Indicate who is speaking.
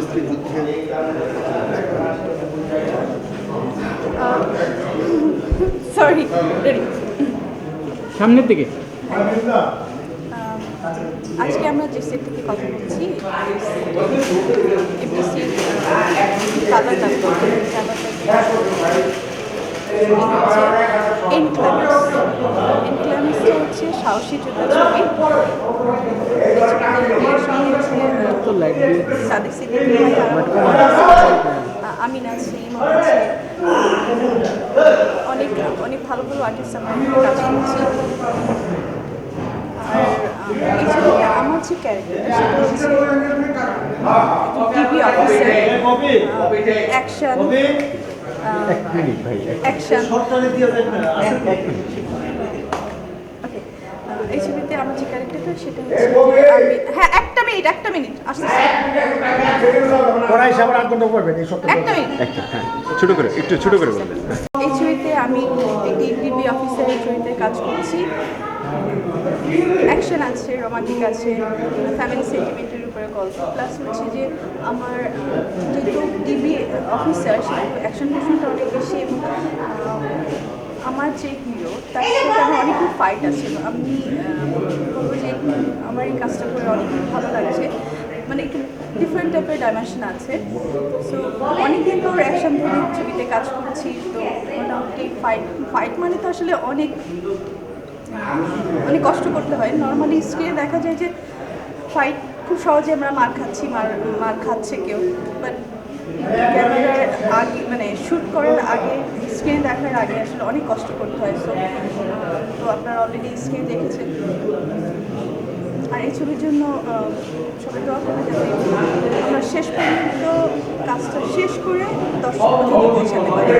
Speaker 1: স্বামী যুদ্ধে
Speaker 2: সরি
Speaker 3: সামনের দিকে।
Speaker 2: আজকে আমরা যে সেট থেকে কথা বলছি হচ্ছে সাহসী যোদ্ধা ছবি।
Speaker 3: তো
Speaker 2: সাদিক সিদ্দিকী আছে ইমন আছে অনেক অনেক ভালো ভালো আর্টিস্ট আমরা কাজ করছি। আর এই ছবিতে আমার যে ক্যারেক্টার সেটা হচ্ছে TV officer action action okay এই ছবিতে আমার যে ক্যারেক্টারটা সেটা হচ্ছে মিনিট একটা মিনিট আসতে
Speaker 4: পড়াই সাবার আট ঘণ্টা পড়বেন এই সপ্তাহে
Speaker 2: একটা মিনিট
Speaker 5: হ্যাঁ ছোট করে একটু ছোট করে বলবেন।
Speaker 2: এই ছবিতে আমি একটি ডিবি অফিসারের চরিত্রে কাজ করছি। অ্যাকশন আছে রোমান্টিক আছে ফ্যামিলি সেন্টিমেন্টের উপরে গল্প। প্লাস হচ্ছে যে আমার যেহেতু ডিবি অফিসার সেহেতু অ্যাকশন পোর্শনটা অনেক বেশি এবং আমার যে হিরো তার সাথে আমার অনেকগুলো ফাইট আছে। আমি আমার এই কাজটা করে অনেক ভালো লাগছে। মানে একটু ডিফারেন্ট টাইপের ডাইমেনশন আছে। সো অনেকদিন পর অ্যাকশন ধরে ছবিতে কাজ করছি। তো মোটামুটি ফাইট ফাইট মানে তো আসলে অনেক অনেক কষ্ট করতে হয়। নর্মালি স্ক্রিনে দেখা যায় যে ফাইট খুব সহজে আমরা মার খাচ্ছি, মার মার খাচ্ছে কেউ। বাট ক্যামেরার আগে মানে শ্যুট করার আগে, স্ক্রিনে দেখার আগে আসলে অনেক কষ্ট করতে হয়। সো তো আপনারা অলরেডি স্ক্রিনে দেখেছেন। এই ছবির জন্য সবাই দোয়া করবে যাতে আমরা শেষ পর্যন্ত কাজটা শেষ করে দর্শক পর্যন্ত পৌঁছাতে পারি